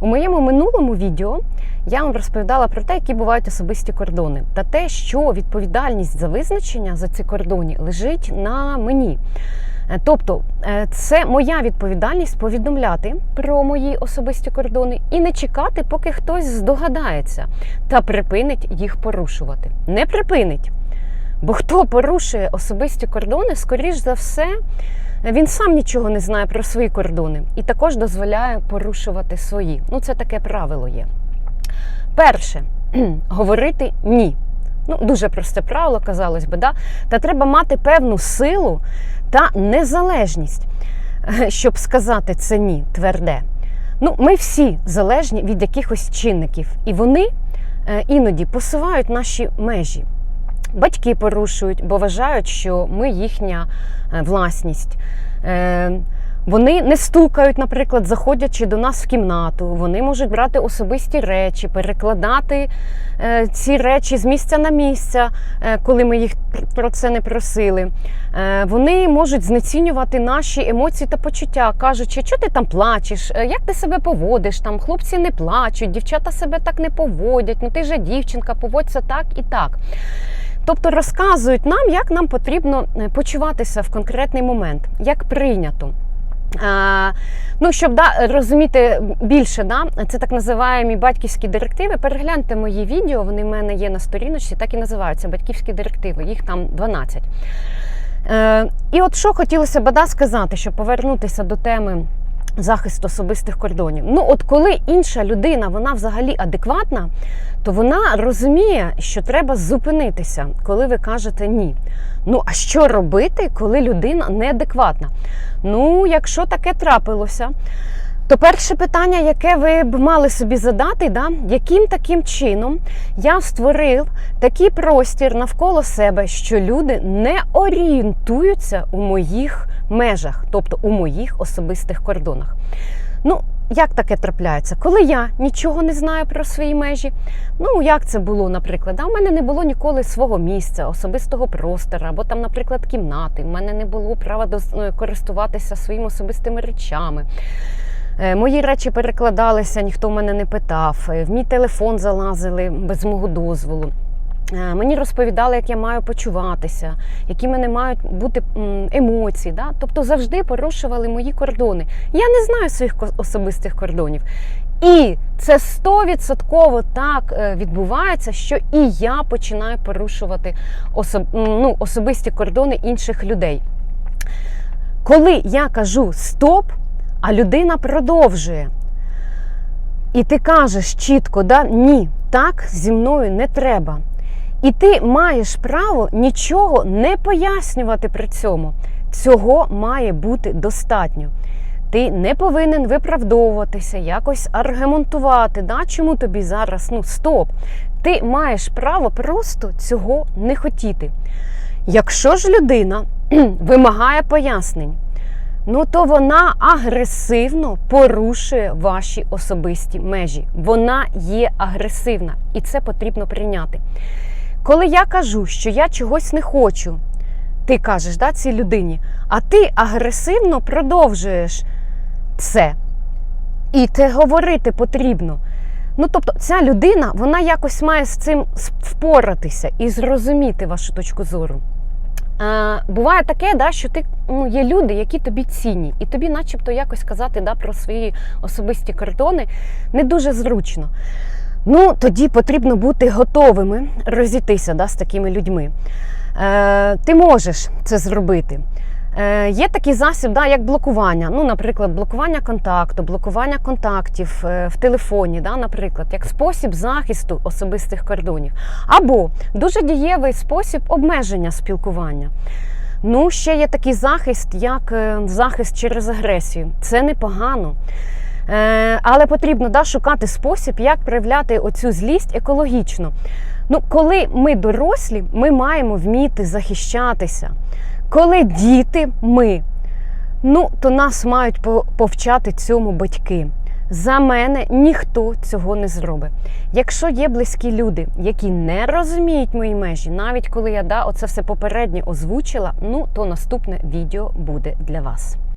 У моєму минулому відео я вам розповідала про те, які бувають особисті кордони, та те, що відповідальність за визначення за ці кордони лежить на мені. Е, Тобто, е, це моя відповідальність повідомляти про мої особисті кордони і не чекати, поки хтось здогадається та припинить їх порушувати. Не припинить. Бо хто порушує особисті кордони, скоріш за все, він сам нічого не знає про свої кордони і також дозволяє порушувати свої. Ну, це таке правило є. Перше говорити ні. Ну, дуже просте правило, казалось би, да? та треба мати певну силу та незалежність, щоб сказати це ні, тверде. Ну, ми всі залежні від якихось чинників, і вони е, іноді посувають наші межі. Батьки порушують, бо вважають, що ми їхня е, власність. Е, Вони не стукають, наприклад, заходячи до нас в кімнату. Вони можуть брати особисті речі, перекладати е, ці речі з місця на місце, коли ми їх про це не просили. Вони можуть знецінювати наші емоції та почуття, кажучи, що ти там плачеш, як ти себе поводиш, там хлопці не плачуть, дівчата себе так не поводять, ну ти же дівчинка, поводься так і так. Тобто розказують нам, як нам потрібно е, почуватися в конкретний момент, як прийнято. А, ну, щоб да, розуміти більше, да, це так називаємо батьківські директиви. Перегляньте мої відео, вони в мене є на сторіночці, так і називаються батьківські директиви, їх там 12. Е, і от що хотілося б да, сказати, щоб повернутися до теми захисту особистих кордонів. Ну, от коли інша людина, вона взагалі адекватна, то вона розуміє, що треба зупинитися, коли ви кажете ні. Ну, а що робити, коли людина неадекватна? Ну, якщо таке трапилося, то перше питання, яке ви б мали собі задати, да, яким таким чином я створив такий простір навколо себе, що люди не орієнтуються у моїх межах, тобто у моїх особистих кордонах. Ну, як таке трапляється? Коли я нічого не знаю про свої межі, ну як це було, наприклад, а у мене не було ніколи свого місця, особистого простору, або там, наприклад, кімнати. У мене не було права доз- користуватися своїми особистими речами. Е, Мої речі перекладалися, ніхто в мене не питав. Е, В мій телефон залазили без мого дозволу. Е, Мені розповідали, як я маю почуватися, які мене мають бути емоції. Да? Тобто завжди порушували мої кордони. Я не знаю своїх особистих кордонів. І це стовідсотково так е, відбувається, що і я починаю порушувати особ... ну, особисті кордони інших людей. Коли я кажу стоп, а людина продовжує. І ти кажеш чітко, да, ні, так зі мною не треба. І ти маєш право нічого не пояснювати при цьому. Цього має бути достатньо. Ти не повинен виправдовуватися, якось аргументувати, да, чому тобі зараз ну стоп. Ти маєш право просто цього не хотіти. Якщо ж людина вимагає пояснень, ну то вона агресивно порушує ваші особисті межі. Вона є агресивна, і це потрібно прийняти. Коли я кажу, що я чогось не хочу, ти кажеш да, цій людині, а ти агресивно продовжуєш це. І те говорити потрібно. Ну, тобто, ця людина, вона якось має з цим впоратися і зрозуміти вашу точку зору. А, буває таке, да, що ти ну, є люди, які тобі цінні, і тобі, начебто, якось казати да, про свої особисті кордони не дуже зручно. Ну, тоді потрібно бути готовими розійтися да, з такими людьми. Е, ти можеш це зробити. Е, є такий засіб, да, як блокування. Ну, наприклад, блокування контакту, блокування контактів е, в телефоні, да, наприклад, як спосіб захисту особистих кордонів. Або дуже дієвий спосіб обмеження спілкування. Ну, ще є такий захист, як е, захист через агресію. Це непогано. Е, але потрібно да, шукати спосіб, як проявляти оцю злість екологічно. Ну, коли ми дорослі, ми маємо вміти захищатися. Коли діти ми, ну то нас мають по- повчати цьому батьки. За мене ніхто цього не зробить. Якщо є близькі люди, які не розуміють мої межі, навіть коли я да, оце все попередньо озвучила, ну то наступне відео буде для вас.